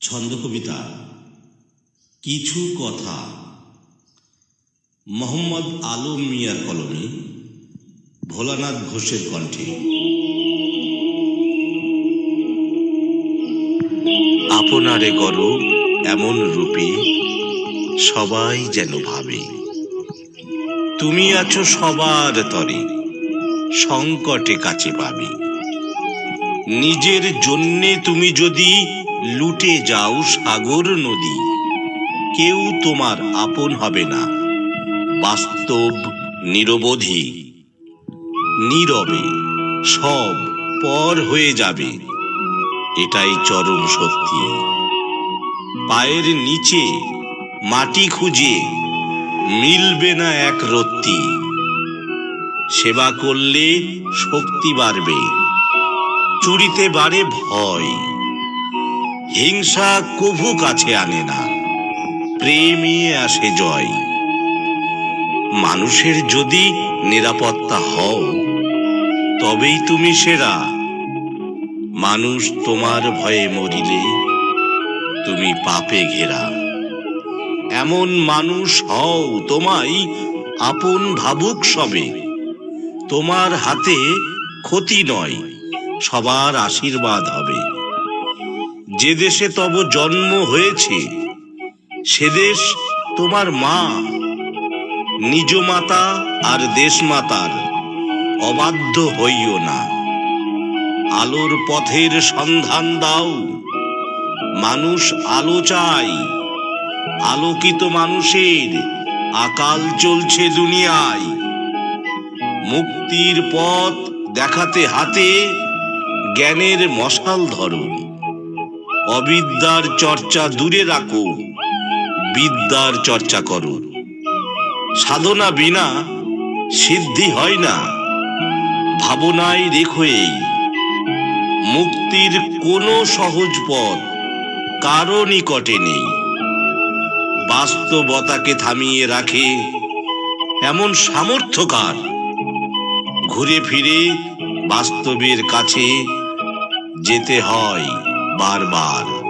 ছন্দ কবিতা কিছু কথা। মোহাম্মদ আলম মিয়ার কলমে ভোলানাথ ঘোষের কণ্ঠে। আপনারে গর এমন রূপে, সবাই যেন ভাবে। তুমি আছো সবার তরে, সংকটে কাছে পাবে। নিজের জন্যে তুমি যদি লুটে যাও সাগর নদী। কেউ তোমার আপন হবে না। বাস্তব নিরবধি। নীরবে সব পর হয়ে যাবে। এটাই চরম সত্যি পায়ের নিচে মাটি খুঁজে মিলবে না এক রত্তি। সেবা করলে শক্তি বাড়বে। চুরিতে বাড়ে ভয়। হিংসা কভু কাছে আনে না। প্রেমে আসে জয়। মানুষের যদি নিরাপত্তা হও, তবেই তুমি সেরা। মানুষ তোমার ভয়ে মরিলে, তুমি পাপে ঘেরা। এমন মানুষ হও তোমায় আপন ভাবুক সবে। তোমার হাতে ক্ষতি নয়, সবার আশীর্বাদ হবে। যে দেশে তব জন্ম হয়েছে, সে দেশ তোমার মা। নিজ মাতা আর দেশ মাতার অবাধ্য হইও না। আলোর পথের সন্ধান দাও। মানুষ আলো চাই আলোকিত মানুষের আকাল চলছে দুনিয়ায়। মুক্তির পথ দেখাতে হাতে জ্ঞানের মশাল ধরো অবিদ্যার চর্চা দূরে রাখো। বিদ্যার চর্চা করো। সাধনা বিনা সিদ্ধি হয় না। ভাবনায় রেখো এই। মুক্তির কোনো সহজ পথ কারও নিকটে নেই। বাস্তবতাকে থামিয়ে রাখে এমন সামর্থ্যকার ঘুরে ফিরে বাস্তবের কাছে যেতে হয়। বারবার